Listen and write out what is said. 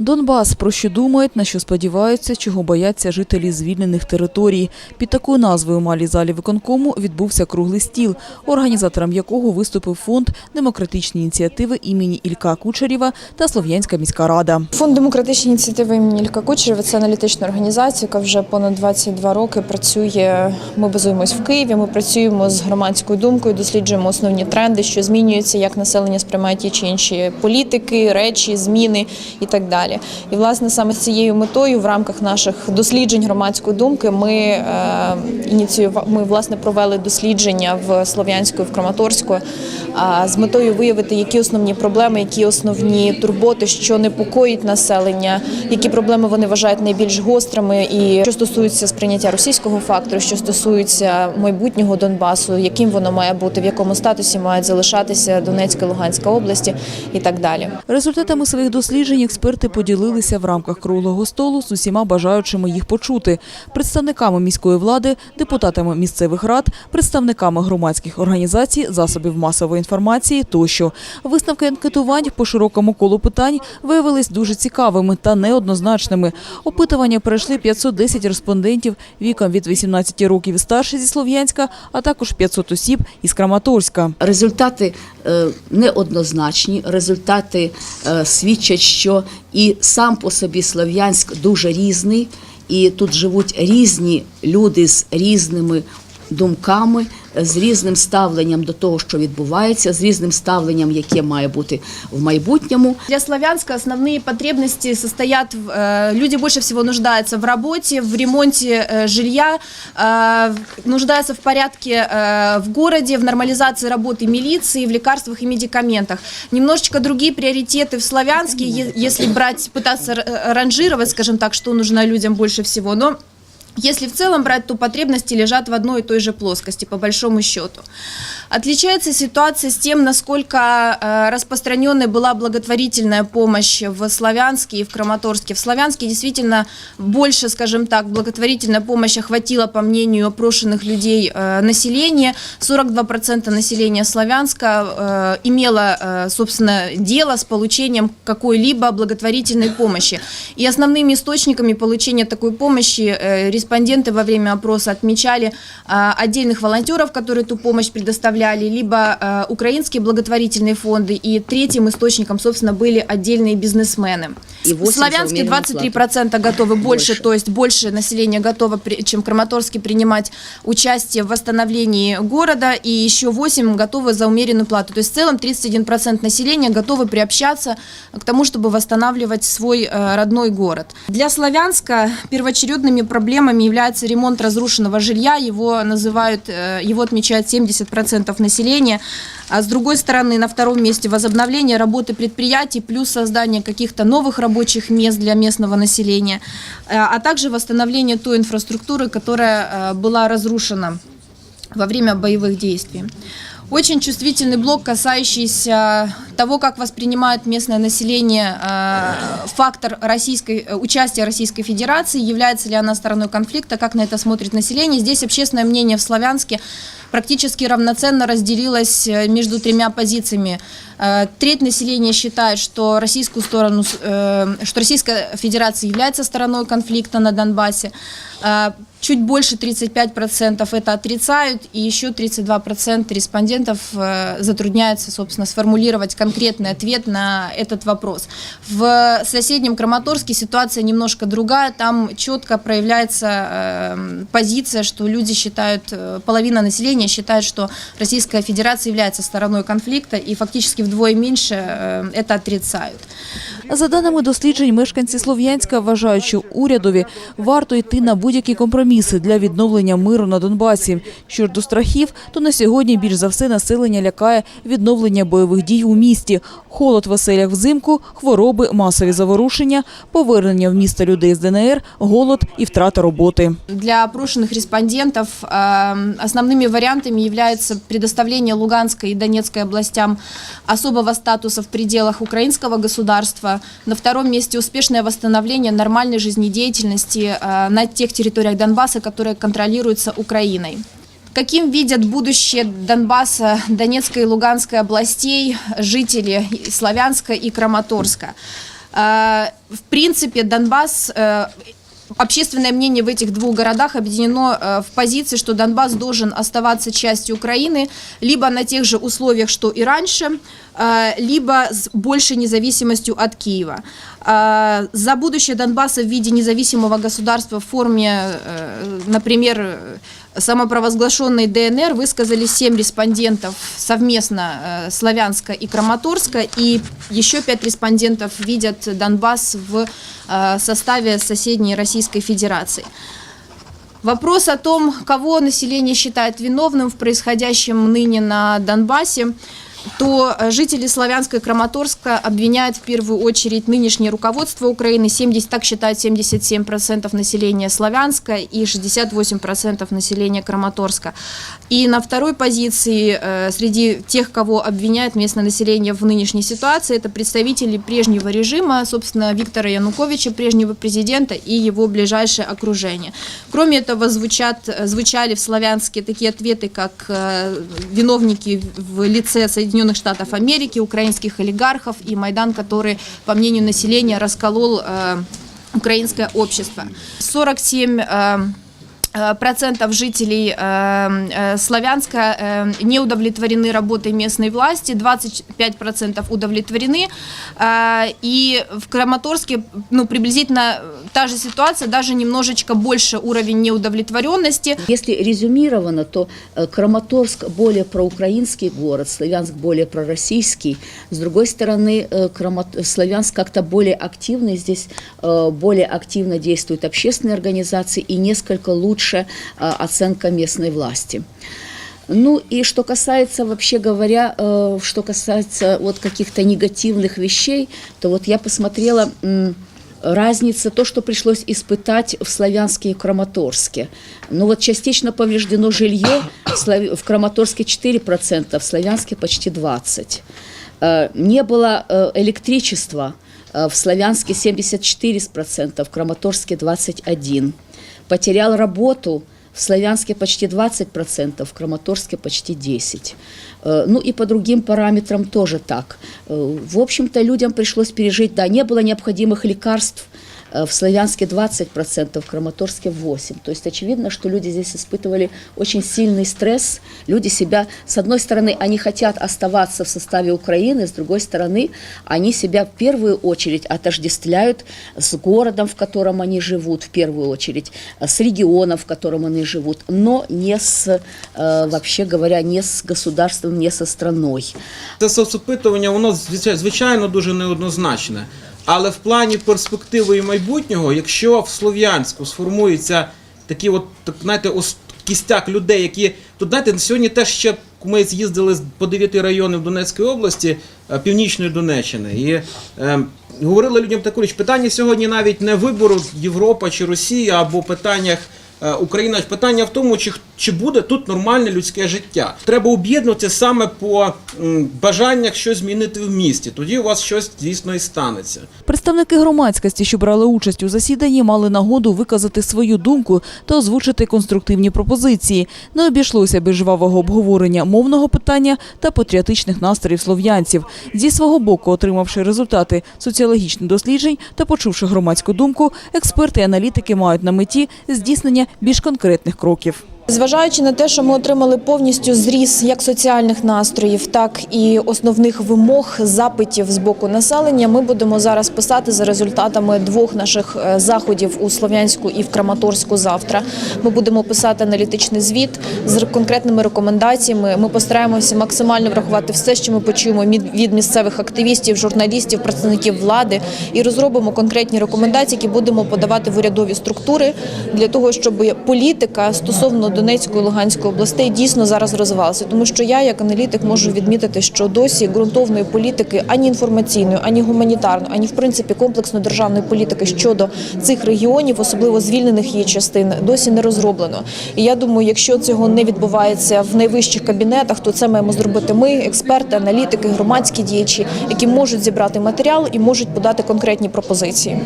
Донбас про що думають, на що сподіваються, чого бояться жителі звільнених територій. Під такою назвою у малій залі виконкому відбувся круглий стіл, організатором якого виступив фонд демократичні ініціативи імені Ілька Кучерєва та Слов'янська міська рада. Фонд демократичні ініціативи імені Ілька Кучерєва – це аналітична організація, яка вже понад 22 роки працює. Ми базуємось в Києві. Ми працюємо з громадською думкою, досліджуємо основні тренди, що змінюються, як населення сприймає ті чи інші політики, речі, зміни і так далі. І власне саме з цією метою в рамках наших досліджень громадської думки ми е, ми власне провели дослідження в Слов'янську і в Краматорську а, з метою виявити, які основні проблеми, які основні турботи, що непокоїть населення, які проблеми вони вважають найбільш гострими, і що стосується сприйняття російського фактору, що стосується майбутнього Донбасу, яким воно має бути, в якому статусі мають залишатися Донецька, Луганська області і так далі. Результатами своїх досліджень експерти поділилися в рамках круглого столу з усіма бажаючими їх почути – представниками міської влади, депутатами місцевих рад, представниками громадських організацій, засобів масової інформації тощо. Висновки анкетувань по широкому колу питань виявились дуже цікавими та неоднозначними. Опитування пройшли 510 респондентів віком від 18 років і старше зі Слов'янська, а також 500 осіб із Краматорська. Результати е, неоднозначні. Результати е, свідчать, що і сам по собі Слов'янськ дуже різний, і тут живуть різні люди з різними думками, з різним ставленням до того, що відбувається, з різним ставленням, яке має бути в майбутньому. Для Славянска основные потребности состоят, в, э, люди больше всего нуждаются в работе, в ремонте э, жилья, э, нуждаются в порядке э, в городе, в нормализации работы милиции, в лекарствах и медикаментах. Немножечко другие приоритеты в Славянске, е- если брать, пытаться р- э, ранжировать, скажем так, что нужно людям больше всего, но если в целом брать, то потребности лежат в одной и той же плоскости, по большому счету. Отличается ситуация с тем, насколько э, распространенной была благотворительная помощь в Славянске и в Краматорске. В Славянске действительно больше, скажем так, благотворительная помощь охватила, по мнению опрошенных людей, э, население. 42% населения Славянска э, имело, собственно, дело с получением какой-либо благотворительной помощи. И основными источниками получения такой помощи респонденты во время опроса отмечали отдельных волонтеров, которые эту помощь предоставляли, либо э, украинские благотворительные фонды. И третьим источником, собственно, были отдельные бизнесмены. И В 8 за Славянске умеренную 23% готовы больше, Больше. то есть больше населения готово, чем Краматорске, принимать участие в восстановлении города, и еще 8 готовы за умеренную плату. То есть в целом 31% населения готовы приобщаться к тому, чтобы восстанавливать свой э, родной город. Для Славянска первоочередными проблемами является ремонт разрушенного жилья. Его называют, э, его отмечают 70% населения. А с другой стороны, на втором месте возобновление работы предприятий плюс создание каких-то новых рабочих мест для местного населения, э, а также восстановление той инфраструктуры, которая э, была разрушена во время боевых действий. Очень чувствительный блок, касающийся того, как воспринимает местное население э, фактор российской, участия Российской Федерации, является ли она стороной конфликта, как на это смотрит население. Здесь общественное мнение в Славянске практически равноценно разделилось э, между тремя позициями. Э, Треть населения считает, что российскую сторону, э, что Российская Федерация является стороной конфликта на Донбассе. Чуть больше 35% это отрицают, и еще 32% респондентов затрудняются, собственно, сформулировать конкретный ответ на этот вопрос. В соседнем Краматорске ситуация немножко другая, там четко проявляется позиция, что люди считают, половина населения считает, что Российская Федерация является стороной конфликта, и фактически вдвое меньше э, это отрицают. За даними досліджень, мешканці Слов'янська вважають, що урядові варто йти на будь-які компроміси для відновлення миру на Донбасі. Що ж до страхів, то на сьогодні більш за все населення лякає відновлення бойових дій у місті, холод в оселях взимку, хвороби, масові заворушення, повернення в місто людей з ДНР, голод і втрата роботи. Для опрошенных респондентов э, основными вариантами является предоставление Луганской и Донецкой областям особого статуса в пределах украинского государства. На втором месте успешное восстановление нормальной жизнедеятельности э, на тех территориях Донбасса, которые контролируются Украиной. Каким видят будущее Донбасса, Донецкой и Луганской областей жители Славянска и Краматорска? Э, В принципе, Донбасс э, Общественное мнение в этих двух городах объединено э, в позиции, что Донбасс должен оставаться частью Украины либо на тех же условиях, что и раньше, э, либо с большей независимостью от Киева. Э, За будущее Донбасса в виде независимого государства в форме, э, например, э, самопровозглашенной ДНР высказали семь респондентов совместно э, Славянска и Краматорска, и еще пять респондентов видят Донбасс в э, составе соседней Российской Федерации. Вопрос о том, кого население считает виновным в происходящем ныне на Донбассе, то э, жители Славянска и Краматорска обвиняют в первую очередь нынешнее руководство Украины. 70, так считают 77% населения Славянска и 68% населения Краматорска. И на второй позиции э, среди тех, кого обвиняет местное население в нынешней ситуации, это представители прежнего режима, собственно, Виктора Януковича, прежнего президента и его ближайшее окружение. Кроме этого, звучат, э, звучали в Славянске такие ответы, как виновники в лице Соединенных Штатов Америки, украинских олигархов и Майдан, который, по мнению населения, расколол э, украинское общество. 47 э, э, процентов жителей э, э, Славянска э, не удовлетворены работой местной власти, 25 процентов удовлетворены, Э, и в Краматорске ну, приблизительно та же ситуация, даже немножечко больше уровень неудовлетворенности. Если резюмировано, то э, Краматорск более проукраинский город, Славянск более пророссийский. С другой стороны, э, Крамат- Славянск как-то более активный, здесь э, более активно действуют общественные организации и несколько лучше э, оценка местной власти. Ну и что касается, вообще говоря, э, что касается вот каких-то негативных вещей, то вот я посмотрела разница, то, что пришлось испытать в Славянске и Краматорске. Ну вот частично повреждено жилье, в, Краматорске 4%, в Славянске почти 20%. Э, Не было электричества, в Славянске 74%, в Краматорске 21%. Потерял работу, в Славянске почти 20%, в Краматорске почти 10%. Э, Ну и по другим параметрам тоже так. Э, В общем-то, людям пришлось пережить, да, не было необходимых лекарств, э, в Славянске 20%, в Краматорске 8%. То есть очевидно, что люди здесь испытывали очень сильный стресс. Люди себя, с одной стороны, они хотят оставаться в составе Украины, с другой стороны, они себя в первую очередь отождествляют с городом, в котором они живут, в первую очередь, э, с регионом, в котором они живут, но не с, э, вообще говоря, не с государством, не со страной. Це соцопитування, воно звичай- звичайно дуже неоднозначне. Але в плані перспективи і майбутнього, якщо в Слов'янську сформується такі, от так, знаєте, кістяк людей, які тут знаєте, сьогодні теж ще ми з'їздили по дев'яти районів Донецької області, е, північної Донеччини, і е, говорили людям таку річ. Питання сьогодні навіть не вибору Європа чи Росія або питаннях. е, Україна питання в тому, чи, х- чи буде тут нормальне людське життя. Треба об'єднуватися саме по бажаннях щось змінити в місті. Тоді у вас щось дійсно і станеться. Представники громадськості, що брали участь у засіданні, мали нагоду виказати свою думку та озвучити конструктивні пропозиції. Не обійшлося без жвавого обговорення мовного питання та патріотичних настроїв слов'янців. Зі свого боку, отримавши результати соціологічних досліджень та почувши громадську думку, експерти і аналітики мають на меті здійснення більш конкретних кроків. Зважаючи на те, що ми отримали повністю зріз як соціальних настроїв, так і основних вимог запитів з боку населення, ми будемо зараз писати за результатами двох наших е, заходів у Слов'янську і в Краматорську завтра. Ми будемо писати аналітичний звіт з конкретними рекомендаціями. Ми постараємося максимально врахувати все, що ми почуємо від місцевих активістів, журналістів, представників влади, і розробимо конкретні рекомендації, які будемо подавати в урядові структури для того, щоб політика стосовно Донецької Луганської областей дійсно зараз розвивалася. Тому що я, як аналітик, можу відмітити, що досі ґрунтовної політики ані інформаційної, ані гуманітарної, ані в принципі комплексної державної політики щодо цих регіонів, особливо звільнених її частин, досі не розроблено. І я думаю, якщо цього не відбувається в найвищих кабінетах, то це маємо зробити ми, експерти, аналітики, громадські діячі, які можуть зібрати матеріал і можуть подати конкретні пропозиції.